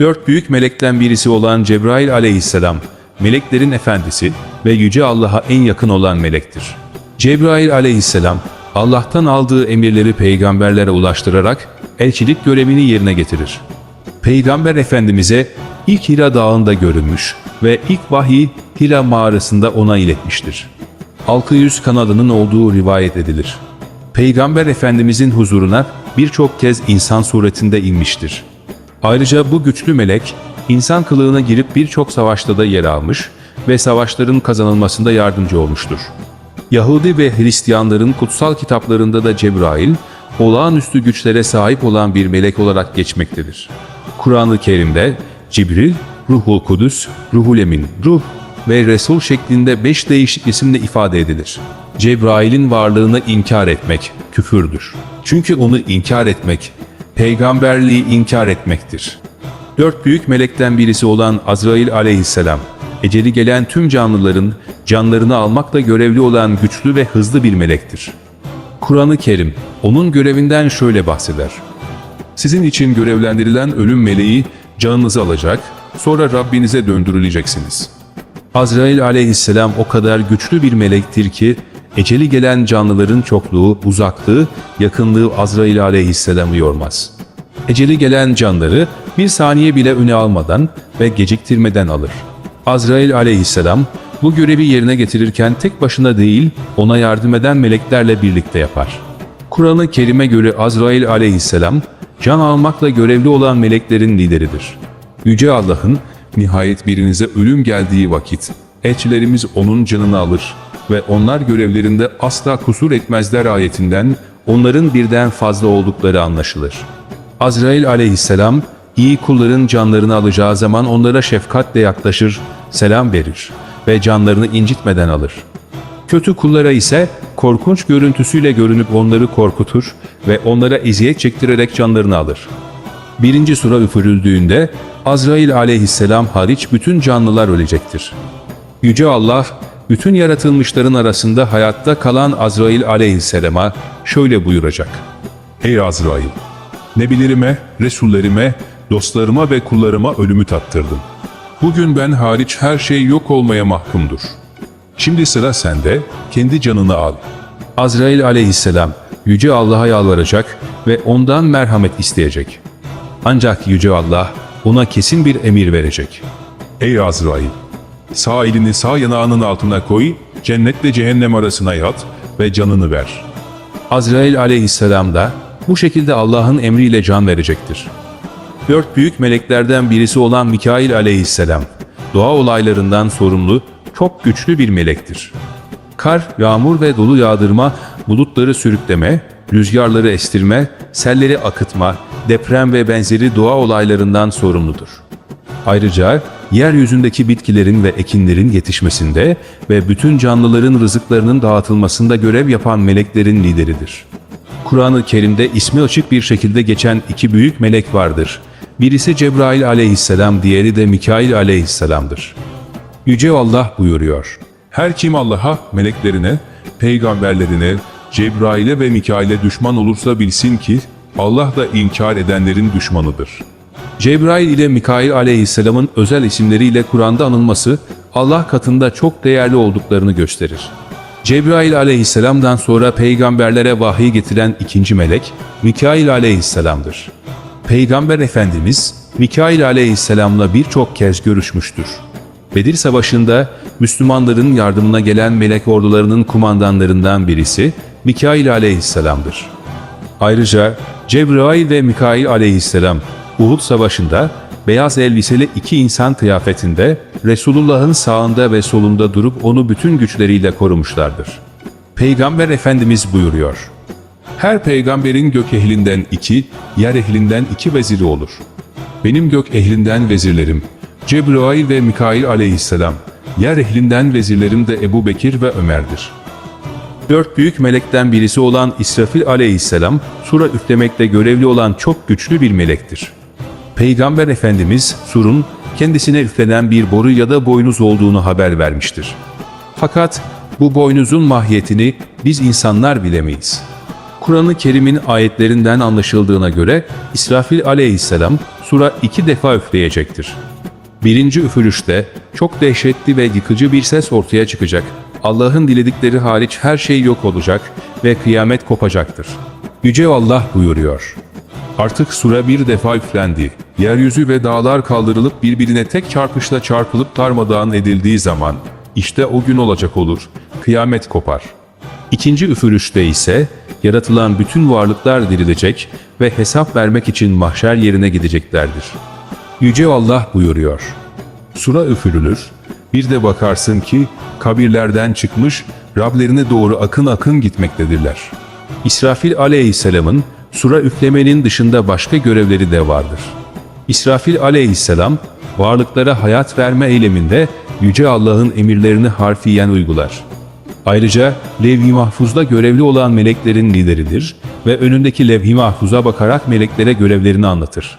Dört büyük melekten birisi olan Cebrail aleyhisselam, meleklerin efendisi ve Yüce Allah'a en yakın olan melektir. Cebrail aleyhisselam, Allah'tan aldığı emirleri peygamberlere ulaştırarak elçilik görevini yerine getirir. Peygamber Efendimiz'e ilk Hira Dağı'nda görünmüş ve ilk vahiy Hira mağarasında ona iletmiştir. Halkı yüz kanadının olduğu rivayet edilir. Peygamber Efendimizin huzuruna birçok kez insan suretinde inmiştir. Ayrıca bu güçlü melek, insan kılığına girip birçok savaşta da yer almış ve savaşların kazanılmasında yardımcı olmuştur. Yahudi ve Hristiyanların kutsal kitaplarında da Cebrail, olağanüstü güçlere sahip olan bir melek olarak geçmektedir. Kur'an-ı Kerim'de Cibril, Ruhul Kudüs, Ruhul Emin, Ruh ve Resul şeklinde beş değişik isimle ifade edilir. Cebrail'in varlığını inkar etmek küfürdür. Çünkü onu inkar etmek, peygamberliği inkar etmektir. Dört büyük melekten birisi olan Azrail aleyhisselam, eceli gelen tüm canlıların canlarını almakla görevli olan güçlü ve hızlı bir melektir. Kur'an-ı Kerim, onun görevinden şöyle bahseder. Sizin için görevlendirilen ölüm meleği canınızı alacak, sonra Rabbinize döndürüleceksiniz. Azrail aleyhisselam o kadar güçlü bir melektir ki, eceli gelen canlıların çokluğu, uzaklığı, yakınlığı Azrail aleyhisselamı yormaz. Eceli gelen canları bir saniye bile öne almadan ve geciktirmeden alır. Azrail aleyhisselam bu görevi yerine getirirken tek başına değil, ona yardım eden meleklerle birlikte yapar. Kur'an-ı Kerim'e göre Azrail aleyhisselam, can almakla görevli olan meleklerin lideridir. Yüce Allah'ın, nihayet birinize ölüm geldiği vakit, elçilerimiz onun canını alır ve onlar görevlerinde asla kusur etmezler ayetinden, onların birden fazla oldukları anlaşılır. Azrail aleyhisselam, iyi kulların canlarını alacağı zaman onlara şefkatle yaklaşır, selam verir ve canlarını incitmeden alır. Kötü kullara ise korkunç görüntüsüyle görünüp onları korkutur ve onlara eziyet çektirerek canlarını alır. Birinci sura üfürüldüğünde Azrail aleyhisselam hariç bütün canlılar ölecektir. Yüce Allah, bütün yaratılmışların arasında hayatta kalan Azrail aleyhisselama şöyle buyuracak. Ey Azrail! Nebilerime, Resullerime, dostlarıma ve kullarıma ölümü tattırdın. Bugün ben hariç her şey yok olmaya mahkumdur. Şimdi sıra sende, kendi canını al. Azrail aleyhisselam Yüce Allah'a yalvaracak ve ondan merhamet isteyecek. Ancak Yüce Allah ona kesin bir emir verecek. Ey Azrail! Sağ elini sağ yanağının altına koy, cennetle cehennem arasına yat ve canını ver. Azrail aleyhisselam da bu şekilde Allah'ın emriyle can verecektir. Dört büyük meleklerden birisi olan Mikail aleyhisselam, doğa olaylarından sorumlu, çok güçlü bir melektir. Kar, yağmur ve dolu yağdırma, bulutları sürükleme, rüzgarları estirme, selleri akıtma, deprem ve benzeri doğa olaylarından sorumludur. Ayrıca yeryüzündeki bitkilerin ve ekinlerin yetişmesinde ve bütün canlıların rızıklarının dağıtılmasında görev yapan meleklerin lideridir. Kur'an-ı Kerim'de ismi açık bir şekilde geçen iki büyük melek vardır. Birisi Cebrail aleyhisselam, diğeri de Mikail aleyhisselamdır. Yüce Allah buyuruyor. Her kim Allah'a, meleklerine, peygamberlerine, Cebrail'e ve Mikail'e düşman olursa bilsin ki Allah da inkar edenlerin düşmanıdır. Cebrail ile Mikail aleyhisselamın özel isimleriyle Kur'an'da anılması Allah katında çok değerli olduklarını gösterir. Cebrail aleyhisselamdan sonra peygamberlere vahiy getiren ikinci melek Mikail aleyhisselamdır. Peygamber Efendimiz Mikail aleyhisselamla birçok kez görüşmüştür. Bedir Savaşı'nda Müslümanların yardımına gelen melek ordularının kumandanlarından birisi Mikail aleyhisselamdır. Ayrıca Cebrail ve Mikail aleyhisselam Uhud Savaşı'nda beyaz elbiseli iki insan kıyafetinde Resulullah'ın sağında ve solunda durup onu bütün güçleriyle korumuşlardır. Peygamber Efendimiz buyuruyor. Her peygamberin gök ehlinden iki, yer ehlinden iki veziri olur. Benim gök ehlinden vezirlerim, Cebrail ve Mikail aleyhisselam, yer ehlinden vezirlerim de Ebu Bekir ve Ömer'dir. Dört büyük melekten birisi olan İsrafil aleyhisselam, sura üflemekte görevli olan çok güçlü bir melektir. Peygamber Efendimiz surun kendisine üflenen bir boru ya da boynuz olduğunu haber vermiştir. Fakat bu boynuzun mahiyetini biz insanlar bilemeyiz. Kur'an-ı Kerim'in ayetlerinden anlaşıldığına göre İsrafil aleyhisselam sura iki defa üfleyecektir. Birinci üfürüşte çok dehşetli ve yıkıcı bir ses ortaya çıkacak. Allah'ın diledikleri hariç her şey yok olacak ve kıyamet kopacaktır. Yüce Allah buyuruyor. Artık sura bir defa üflendi. Yeryüzü ve dağlar kaldırılıp birbirine tek çarpışla çarpılıp darmadağın edildiği zaman işte o gün olacak olur. Kıyamet kopar. İkinci üfürüşte ise yaratılan bütün varlıklar dirilecek ve hesap vermek için mahşer yerine gideceklerdir. Yüce Allah buyuruyor. Sura üfürülür. Bir de bakarsın ki kabirlerden çıkmış Rablerine doğru akın akın gitmektedirler. İsrafil aleyhisselamın sura üflemenin dışında başka görevleri de vardır. İsrafil aleyhisselam varlıklara hayat verme eyleminde Yüce Allah'ın emirlerini harfiyen uygular. Ayrıca levh-i mahfuzda görevli olan meleklerin lideridir ve önündeki levh-i mahfuza bakarak meleklere görevlerini anlatır.